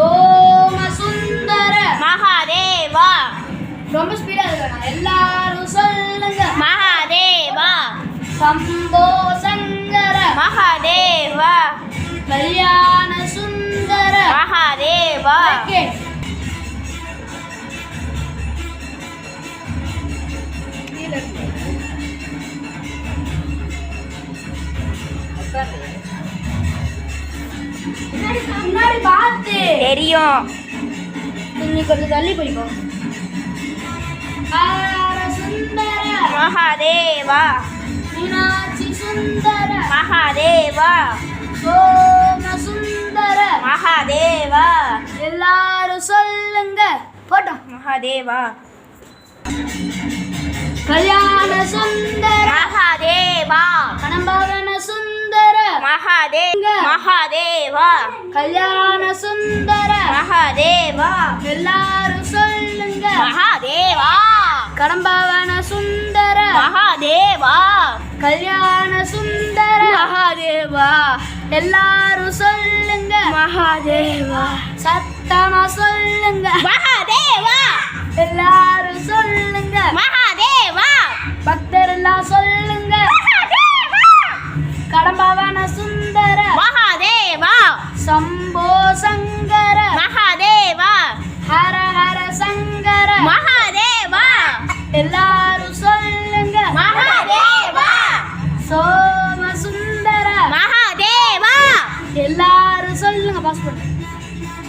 சோமசுந்தர மகாதேவா. ரொம்ப ஸ்பீடா இருக்கணும் எல்லாரும் சொல்லுங்க. மகாதேவா. சம்போ சங்கர மகாதேவா. கல்யாண சுந்தர. மகாதேவா. முன்னாடி தெரியும். நீ கொஞ்சம் தள்ளி சுந்தர. மகாதேவா. மீனாட்சி சுந்தர. மகாதேவா. சோம சுந்தர. மகாதேவா. எல்லாரும் சொல்லுங்க. போட்டோம். மகாதேவா. கல்யாண சுந்தர. மகாதேவா சுந்தர மகாதே மகாதேவா? கல்யாண சுந்தர. மகாதேவா? எல்லாரும் சொல்லுங்க. மகாதேவா? கடம்பவன சுந்தர. மகாதேவா? கல்யாண சுந்தர. மகாதேவா? எல்லாரும் சொல்லுங்க. மகாதேவா? சத்தமா சொல்லுங்க. மகாதேவா? எல்லாரும் சொல்லுங்க. சம்போ சங்கர. மகாதேவா. ஹர ஹர சங்கர. மகாதேவா. எல்லாரும் சொல்லுங்க. மகாதேவா. சோம சுந்தர மகாதேவா. எல்லாரும் சொல்லுங்க பாஸ்